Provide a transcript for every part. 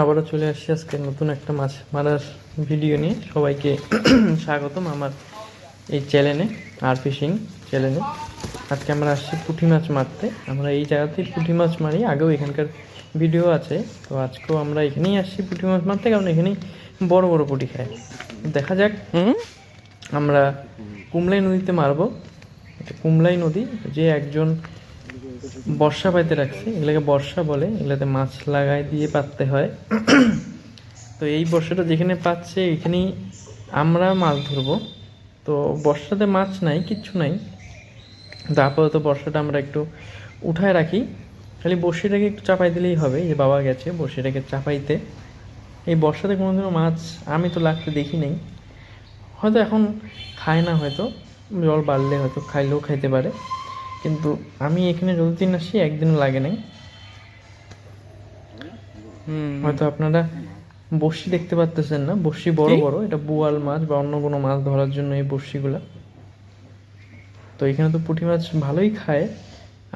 আবারও চলে আসছি আজকে নতুন একটা মাছ মারার ভিডিও নিয়ে। সবাইকে স্বাগতম আমার এই চ্যানেলে আর ফিশিং চ্যানেলে আজকে আমরা আসছি পুঁটি মাছ মারতে। আমরা এই জায়গাতেই পুঁটি মাছ মারি আগেও এখানকার ভিডিও আছে। তো আজকেও আমরা এখানেই আসছি পুঁটি মাছ মারতে কারণ এখানেই বড় বড় পুঁটি খায়। দেখা যাক। আমরা কুমলাই নদীতে মারবো। এটা কুমলাই নদী যে একজন বর্ষা পাইতে রাখছে। এগুলোকে বর্ষা বলে, এগুলোতে মাছ লাগাই দিয়ে পাততে হয়। তো এই বর্ষাটা যেখানে পাচ্ছে, এখানেই আমরা মাছ ধরবো। তো বর্ষাতে মাছ নাই, কিচ্ছু নাই। তো আপাতত বর্ষাটা আমরা একটু উঠায় রাখি। খালি বড়শিটাকে একটু চাপাই দিলেই হবে যে বাবা গেছে বড়শিটাকে চাপাইতে। এই বর্ষাতে কোনোদিনও মাছ, আমি তো লাগতে দেখি নাই। হয়তো এখন খায় না হয়তো, জল বাড়লে হয়তো খাইলেও খাইতে পারে। কিন্তু আমি এখানে যতদিন আসি একদিনও লাগে নাই। হয়তো আপনারা বড়শি দেখতে পাচ্তেছেন না। বড়শি বড় বড় এটা বোয়াল মাছ বা অন্য কোনো মাছ ধরার জন্য এই বড়শিগুলা। তো এখানে তো পুঁটি মাছ ভালোই খায়।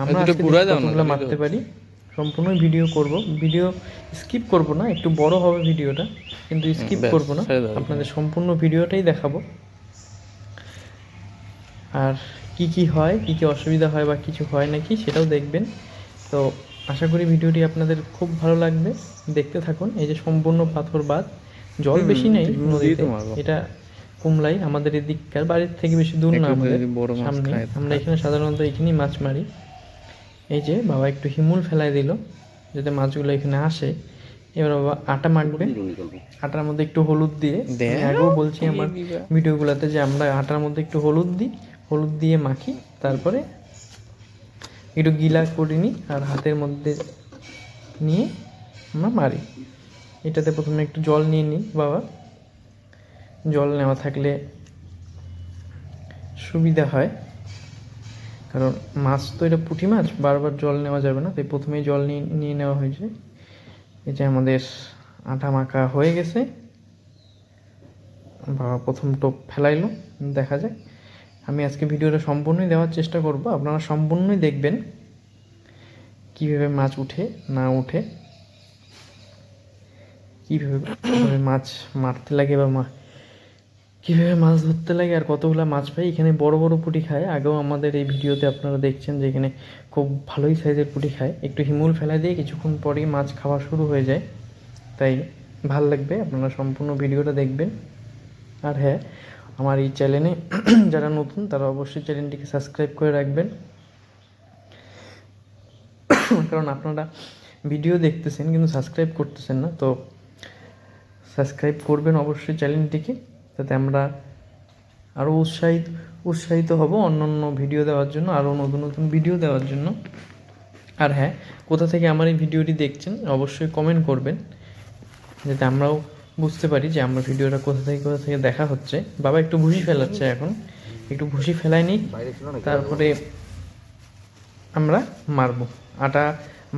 আমরা কতগুলো মারতে পারি। সম্পূর্ণ ভিডিও করব। ভিডিও স্কিপ করব না একটু বড় হবে ভিডিওটা কিন্তু স্কিপ করব না। আপনাদের সম্পূর্ণ ভিডিওটাই দেখাবো। আর কি কি হয় কি কি অসুবিধা হয় বা কিছু হয় নাকি সেটাও দেখবেন। তো আশা করি ভিডিওটি আপনাদের খুব ভালো লাগবে। দেখতে থাকুন এই যে সম্পূর্ণ পাথর বাদ জল বেশি নেই নদীতে। এটা কুমলাই আমাদের এদিককার বাড়ির থেকে বেশি দূর না আমাদের বড় মাছ সামনে। খায় আমরা এখানে সাধারণত এখানেই মাছ মারি। এই যে বাবা একটু হিমুল ফেলাই দিল যাতে মাছগুলো এখানে আসে। এবার বাবা আটা মাখবে। আটার মধ্যে একটু হলুদ দিয়ে। আগেও বলছি আমার ভিডিওগুলোতে যে আমরা আটার মধ্যে একটু হলুদ দিই। হলুদ দিয়ে মাখি, তারপরে একটু গিলা করে নিই আর হাতের মধ্যে নিয়ে আমরা মারি। এটাতে প্রথমে একটু জল নিয়ে নিই, বাবা। জল নেওয়া থাকলে সুবিধা হয়। কারণ মাছ তো এটা পুঁটি মাছ, বারবার জল নেওয়া যাবে না, তাই প্রথমেই জল নিয়ে নিয়ে নেওয়া হয়েছে। এই যে আমাদের আটা মাখা হয়ে গেছে। বাবা প্রথম টোপ ফেলাইলো, দেখা যাক। আমি আজকে ভিডিওটা সম্পূর্ণই দেওয়ার চেষ্টা করব। আপনারা সম্পূর্ণই দেখবেন কীভাবে মাছ উঠে, না উঠে, কীভাবে মাছ মারতে লাগে বা মা, কীভাবে মাছ ধরতে লাগে আর কতগুলো মাছ পাই, এখানে বড় বড় পুঁটি খায়। আগেও আমাদের এই ভিডিওতে আপনারা দেখছেন যে এখানে খুব ভালোই সাইজের পুঁটি খায়। একটু হিমুল ফেলা দিয়ে কিছুক্ষণ পরেই মাছ খাওয়া শুরু হয়ে যায়। তাই ভালো লাগবে, আপনারা সম্পূর্ণ ভিডিওটা দেখবেন। আর হ্যাঁ আমার এই চ্যানেলে যারা নতুন, তারা অবশ্যই চ্যানেলটিকে সাবস্ক্রাইব করে রাখবেন। কারণ আপনারা ভিডিও দেখতেছেন কিন্তু সাবস্ক্রাইব করতেছেন না, তো সাবস্ক্রাইব করবেন অবশ্যই চ্যানেলটিকে যাতে আমরা আরও উৎসাহিত উৎসাহিত হব অন্য অন্য ভিডিও দেওয়ার জন্য আরও নতুন নতুন ভিডিও দেওয়ার জন্য। আর হ্যাঁ কোথা থেকে আমার এই ভিডিওটি দেখছেন, অবশ্যই কমেন্ট করবেন, যাতে আমরাও বুঝতে পারি যে আমার ভিডিওটা কোথা থেকে কোথা থেকে দেখা হচ্ছে। বাবা একটু ভুসি ফেলাচ্ছে এখন। একটু ভুসি ফেলাই নিই তারপরে আমরা মারবো। আটা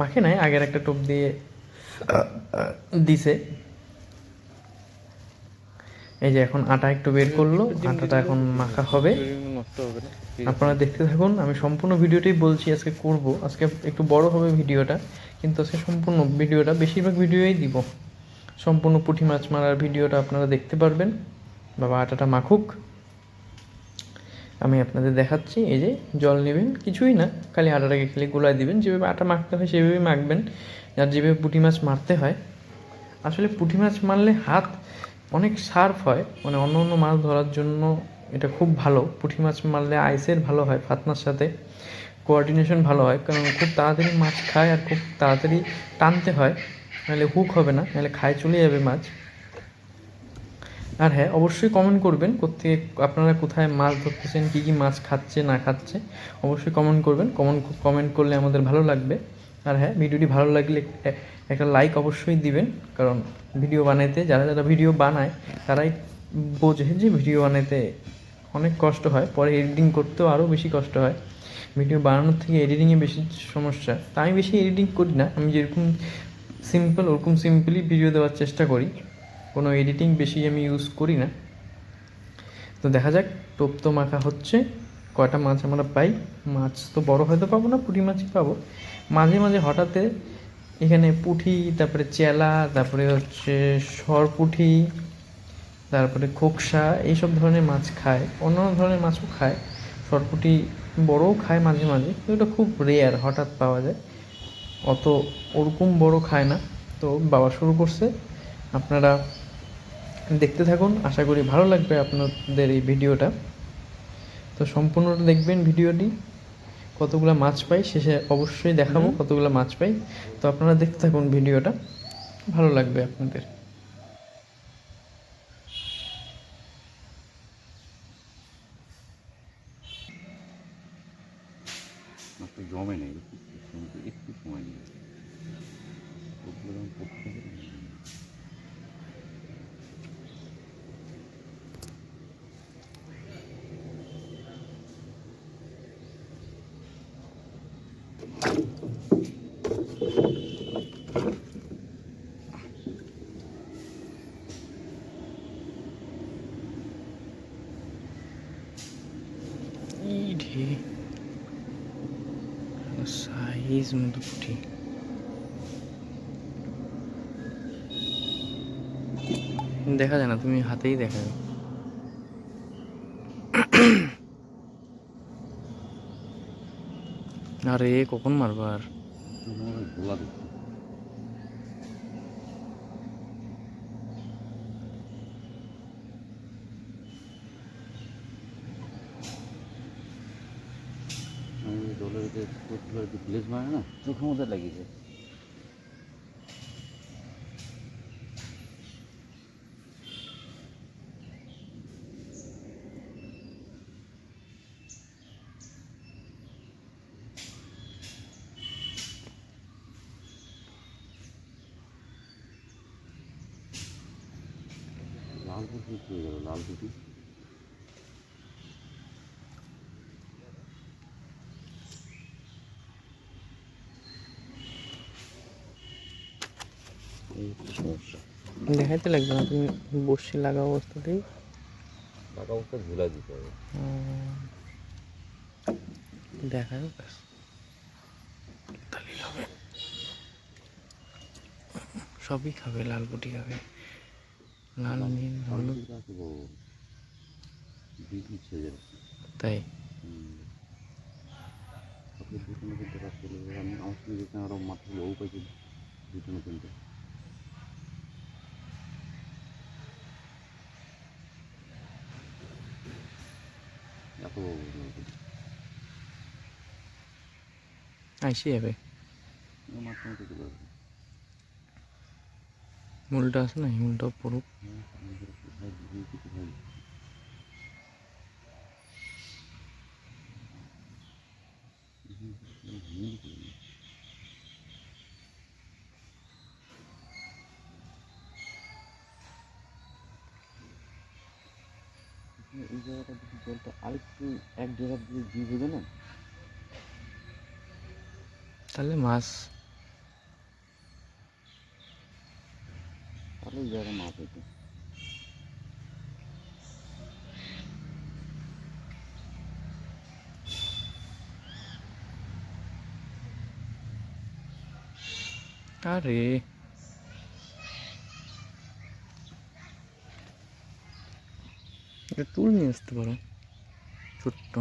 মাখে নাই আগের একটা টোপ দিয়ে দিছে। এই যে এখন আটা একটু বের করল। আটাটা এখন মাখা হবে। আপনারা দেখতে থাকুন আমি সম্পূর্ণ ভিডিওটাই বলছি আজকে করব। আজকে একটু বড় হবে ভিডিওটা কিন্তু আজকে সম্পূর্ণ ভিডিওটা বেশিরভাগ ভিডিওই দিব। সম্পূর্ণ পুঁটি মাছ মারার ভিডিওটা আপনারা দেখতে পারবেন। বাবা আটাটা মাখুক। আমি আপনাদের দেখাচ্ছি, এই যে জল নেবেন, কিছুই না, খালি আটাটাকে খালি গোলায় দিবেন, যেভাবে আটা মাখতে হয় সেভাবেই মাখবেন আর যেভাবে পুঁটি মাছ মারতে হয়। আসলে পুঁটি মাছ মারলে হাত অনেক শার্প হয় মানে অন্য অন্য মাছ ধরার জন্য এটা খুব ভালো। পুঁটি মাছ মারলে আইসের ভালো হয়, ফাতনার সাথে কোঅর্ডিনেশন ভালো হয়, কারণ খুব তাড়াতাড়ি মাছ খায় আর খুব তাড়াতাড়ি টানতে হয়। নাহলে হুক হবে না, নাহলে খায় চলে যাবে মাছ। আর হ্যাঁ অবশ্যই কমেন্ট করবেন কোথেকে, আপনারা কোথায় মাছ ধরতেছেন, কী কী মাছ খাচ্ছে, না খাচ্ছে, অবশ্যই কমেন্ট করবেন। কমেন্ট কমেন্ট করলে আমাদের ভালো লাগবে। আর হ্যাঁ ভিডিওটি ভালো লাগলে একটা লাইক অবশ্যই দিবেন। কারণ ভিডিও বানাইতে, যারা যারা ভিডিও বানায়, তারাই বোঝে যে ভিডিও বানাইতে অনেক কষ্ট হয়। পরে এডিটিং করতেও আরও বেশি কষ্ট হয়। ভিডিও বানানোর থেকে এডিটিংয়ে বেশি সমস্যা। তা আমি বেশি এডিটিং করি না। আমি যেরকম সিম্পল, ওরকম সিম্পলি ভিডিও দেওয়ার চেষ্টা করি। কোনো এডিটিং বেশি আমি ইউজ করি না। তো দেখা যাক, টোপ তো মাখা হচ্ছে, কয়টা মাছ আমরা পাই? মাছ তো বড় হয়তো পাবো না, পুঁটি মাছই পাবো। মাঝে মাঝে হঠাৎ এখানে পুঁটি তারপরে চেলা, তারপরে হচ্ছে সরপুঁটি তারপরে খোকসা, এইসব ধরনের মাছ খায়। অন্যান্য ধরনের মাছও খায়। সরপুঁটি বড়ও খায় মাঝে মাঝে এটা খুব রেয়ার হঠাৎ পাওয়া যায়। অত ওরকম বড় খায় না। তো বাবা শুরু করছে। আপনারা দেখতে থাকুন। আশা করি ভালো লাগবে আপনাদের এই ভিডিওটা। তো সম্পূর্ণটা দেখবেন ভিডিওটি। কতগুলো মাছ পাই শেষে অবশ্যই দেখাবো কতগুলো মাছ পাই। তো আপনারা দেখতে থাকুন ভিডিওটা। ভালো লাগবে আপনাদের মাছটা জমে নেই একটু একটু সময় নেই ওগুলো যখন করতে হবে না, ইডে মতো পুঁটি দেখা যায় না তুমি হাতেই দেখা যায়। আরে কখন মারবো আর তো মনে হয় গোলা দেখতে আমি ওই দলের যে কোচগুলো একটু ভিলেজ মারে না চোখের মধ্যে লাগিয়েছে লাল কুটি হয়ে গেল লাল কুটি এই হচ্ছে সমস্যা দেখাইতে লাগবে না তুমি বসে লাগা অবস্থাতেই। লাগা অবস্থা ঝুলাই দিতে হবে। তাহলেই হবে সবই খাবে লাল পুটি খাবে। লাল নীল হলুদ। তাই? আপনি দুটো করলে আমি আমার সঙ্গে আরও মাত্র লোক পাইছি দুটো কিনতে এত আইসি মূলটা আছে না মূলটা পড়ুক হ্যাঁ, আমাদের কোথায় দিয়ে কিছু হয় এই জলটা আরেকটু এক জায়গা দিয়ে দিয়ে দেবে না? তাহলে মাছ। তাহলে এই জায়গাটা মাছ হতো আরে। তুল নিয়ে আসতে পারো। ছোট্ট।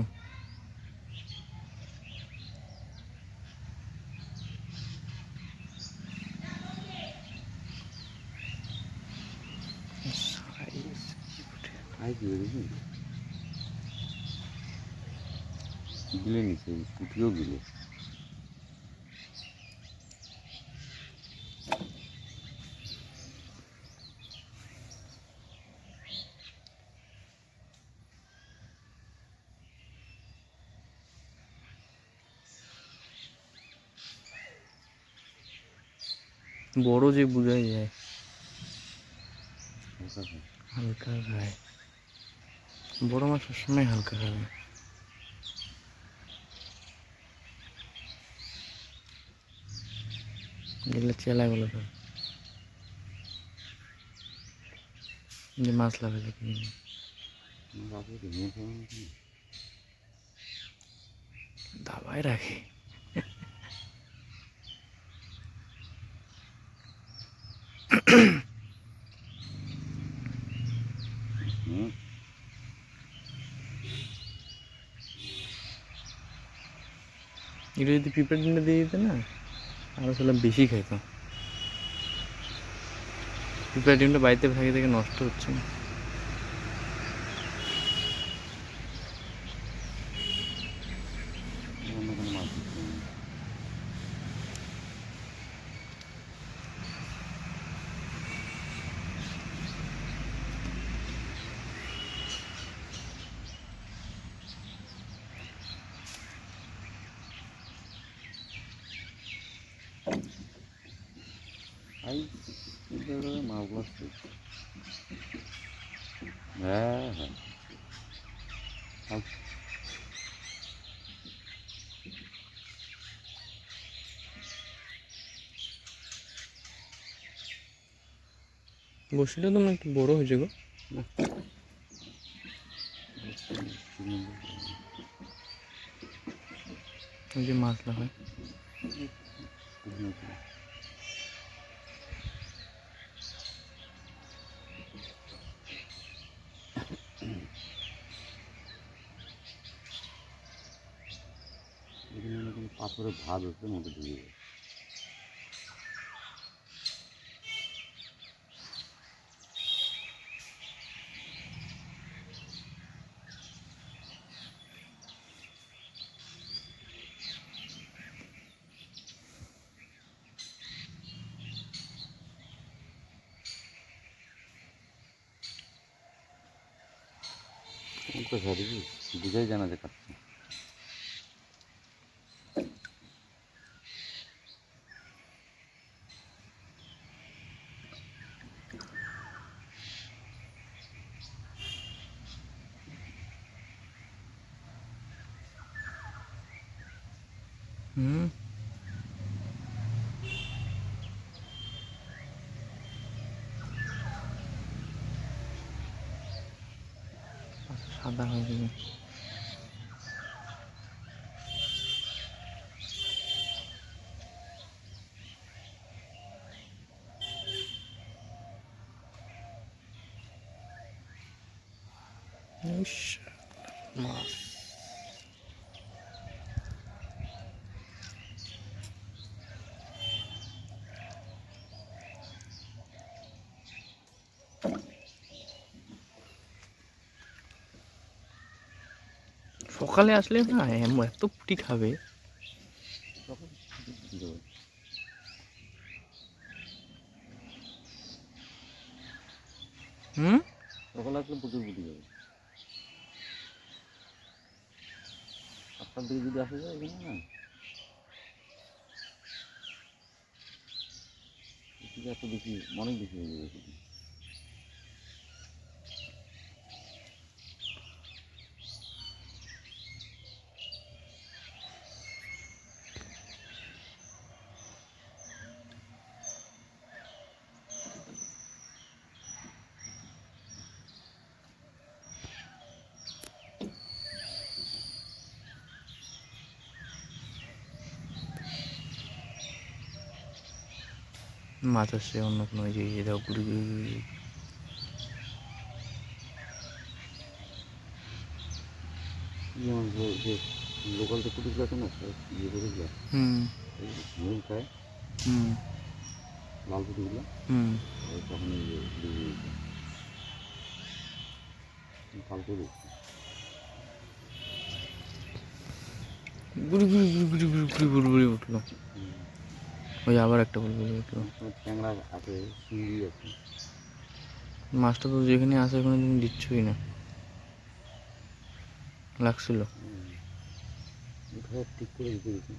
গিলে নিছে পুঁটিও গিলে। বড় যে বোঝাই যায়। হালকা খায়। বড় মাছ সবসময় হালকা খাবে যেগুলো চেলাগুলো খাবে যে মাছ লাগালে কি আমার বাবু ভেঙে ফেলা নাকি? দাবায় রাখে হুম এটা যদি পিঁপড়ে ডিমটা দিয়ে দিতে না আরও ছিল বেশি খাইতাম। পিঁপড়ে ডিমটা বাড়িতে থাকে থেকে নষ্ট হচ্ছে। না ভাই মাছ ধরছে হ্যাঁ হ্যাঁ। বসিটা তোমার একটু বড় হয়েছে গো যে মাছলা হয়। করে ভাত হচ্ছে মধ্যে ঢুকে যায় কোথায় দিদি দুটাই জানা হুম। আচ্ছা, সাদা হয়ে যাবে ইস, মাছ সকালে আসলে না এত পুটি খাবে। হুম? সকালে আসলে সাতটার দিকে যদি আসা যায় এখানে এত বেশি, অনেক বেশি হয়ে যাবে। মাছ আসছে অন্য কোনো যে গুলি গুড়ি গুড়ি লোকাল তো কুটুগুলো আছে না ইয়ে কুটুগুলো হুম খায় লাল কুটুগুলো হুম তখন গুড়ি গুড়ি গুড়ি গুড়ি গুড়ি গুড়ি গুড়ি উঠল ওই আবার একটা উঠল ট্যাংরা আছে মাছটা তো যেখানে আছে ওখানে তুমি দিচ্ছই না। লাগছিল। ঠিক করে দিতে দিতে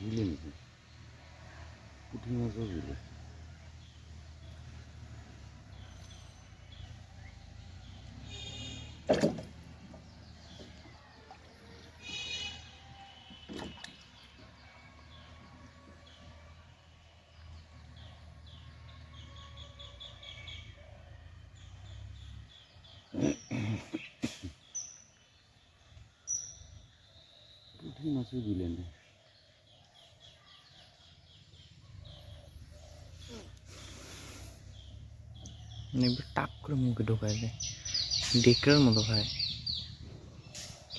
গিলে নিতে পুঁটি মাছও গিলে কিছুই দিলেন। না একবার টাক করে মুখে ঢোকায় দেয় ডেকরার মতো খায়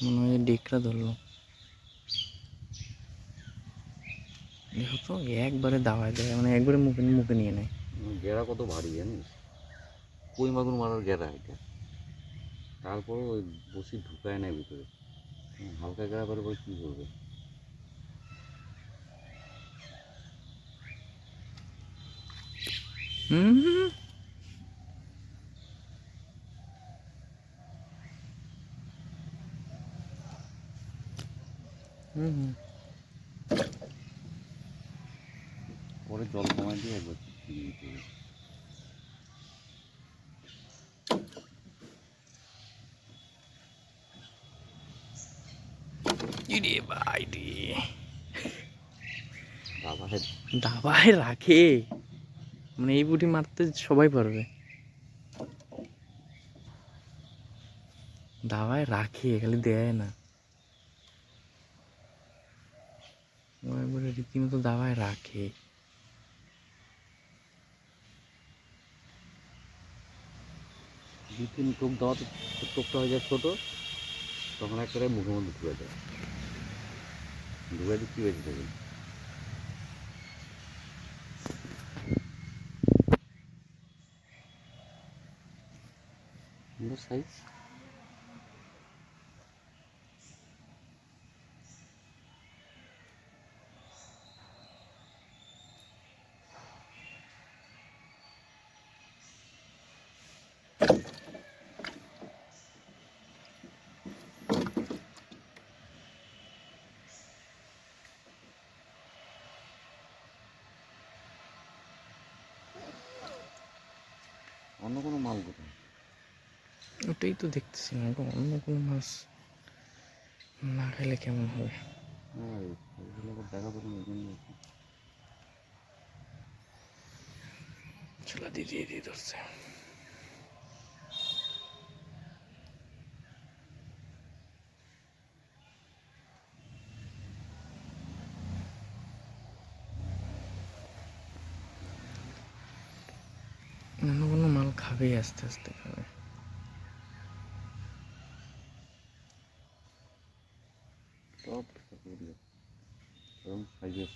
মনে হয় ডেকরা ধরলো। দেখো তো একবারে দাওয়ায় দেয় মানে একবারে মুখে মুখে নিয়ে নেয়। গেরা কত ভারী জানিস? কই মাগুর মারার গেরা এটা? তারপর ওই বসি ঢুকায় নেয় ভিতরে। হালকা গেরা পরে পরে কী করবে? হুম। হুম। হুম পরে জল কমায় দিয়ে একবার ভাই রে। দাবায় দাবায় রাখে। মানে এই বুটি মারতে সবাই পারবে। দাবায় রাখে খালি দেয় না। রীতিমতো দাবায় রাখে। দু তিন টোপ দেওয়াতে টোপটা হয়ে যায় ছোটো তখন একটা মুখের মধ্যে ঢুকে যায়। ঢুকে দিয়ে কী বেঁচে থাকে সাইজ অন্য কোনো মাল কোথায় ওটাই তো দেখতেছি না অন্য কোনো মাছ না খেলে কেমন হবে? চলা দিয়ে দিয়ে দিয়ে ধরছে। অন্য কোনো মাল খাবেই আস্তে আস্তে খাবে। সব করলে এরকম সাইজের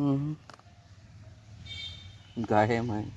সব গায়ে মায়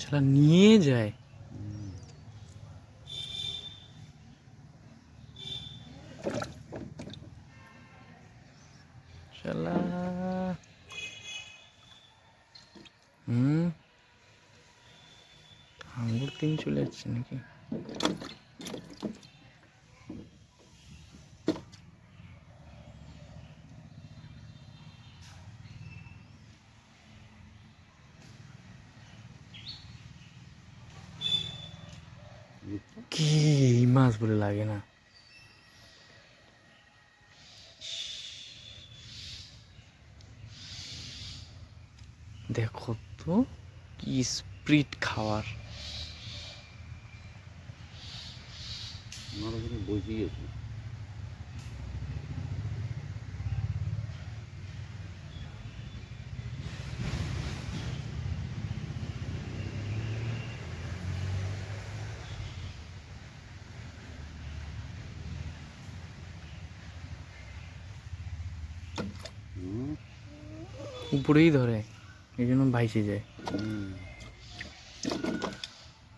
চলা নিয়ে যায়। শালা হুম? আঙ্গুর তিন চলে যাচ্ছে নাকি? স্প্রিট খাওয়ার। উপরেই ধরে। এই জন্য ভাইসে যায়।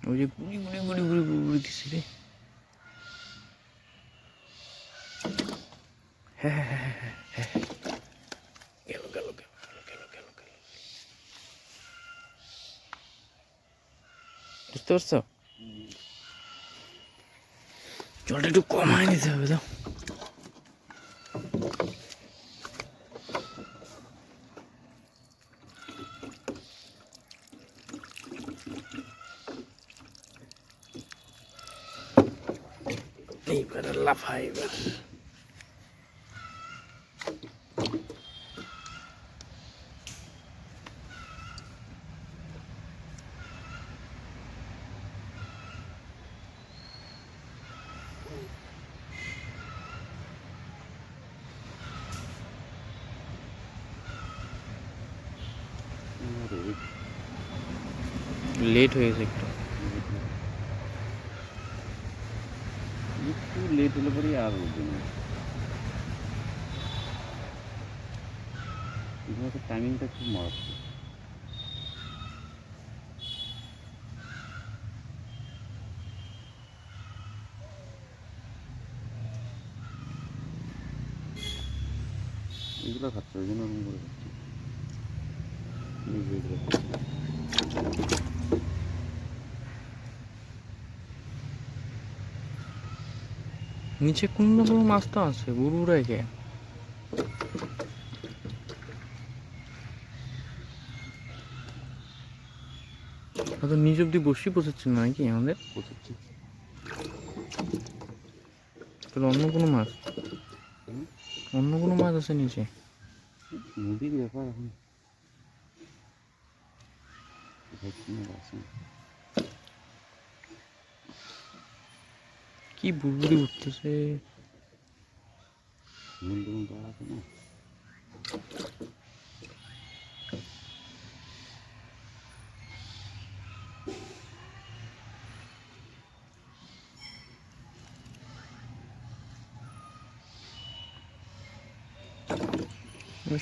ওই যে গুড়ি গুড়ি গুড়ি গুড়ি গুড়ি গুড়ি দিচ্ছে রে। হ্যাঁ হ্যাঁ হ্যাঁ হ্যাঁ হ্যাঁ গেল গেল গেল বুঝতে পারছ? জলটা একটু কমায় নিতে হবে তো। এইবার লাফাই এবার লেট হয়ে একটু একটু লেট হলে পরে আর উঠবে না এগুলোতে টাইমিংটা খুব মারাত্মক এগুলো খাচ্ছে, ওই জন্য ওরকম করে খাচ্ছে। নিচে কোন না মাছ তো আছে বুড়ু রেখে হয়তো নিজ অব্দি বসি বসেছে না নাকি আমাদের? কোথাচ্ছে? তাহলে অন্য কোনো মাছ? অন্য কোনো মাছ আছে নিচে? নদীর ব্যাপার এখন। কি বুড়বুড়ি উঠতেছে?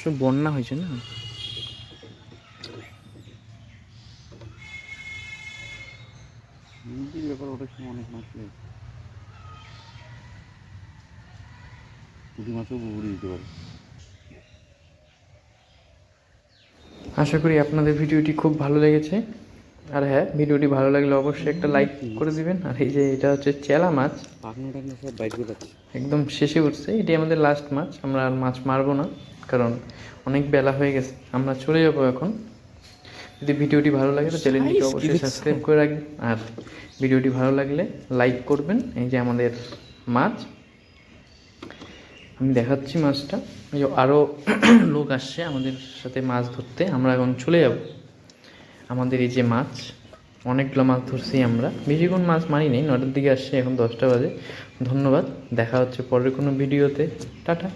সব বন্যা হয়েছে না? ব্যাপার ওটার সময় অনেক মাছ পুঁটি মাছও বুবুরি দিতে পারে। আশা করি আপনাদের ভিডিওটি খুব ভালো লেগেছে। আর হ্যাঁ ভিডিওটি ভালো লাগলে অবশ্যই একটা লাইক করে দিবেন। আর এই যে এটা হচ্ছে চেলা মাছ। একদম শেষে উঠছে। এটি আমাদের লাস্ট মাছ। আমরা আর মাছ মারবো না কারণ অনেক বেলা হয়ে গেছে। আমরা চলে যাব এখন। যদি ভিডিওটি ভালো লাগে তো চ্যানেলটিকে অবশ্যই সাবস্ক্রাইব করে রাখবেন। আর ভিডিওটি ভালো লাগলে লাইক করবেন। এই যে আমাদের মাছ। আমি দেখাচ্ছি মাছটা। এই যে আরও লোক আসছে আমাদের সাথে মাছ ধরতে। আমরা এখন চলে যাব। আমাদের এই যে মাছ, অনেকগুলো মাছ ধরছি আমরা। বেশিক্ষণ মাছ মারি নেই, নটার দিকে আসছে, এখন দশটা বাজে। ধন্যবাদ, দেখা হচ্ছে পরের কোনো ভিডিওতে। টাটা।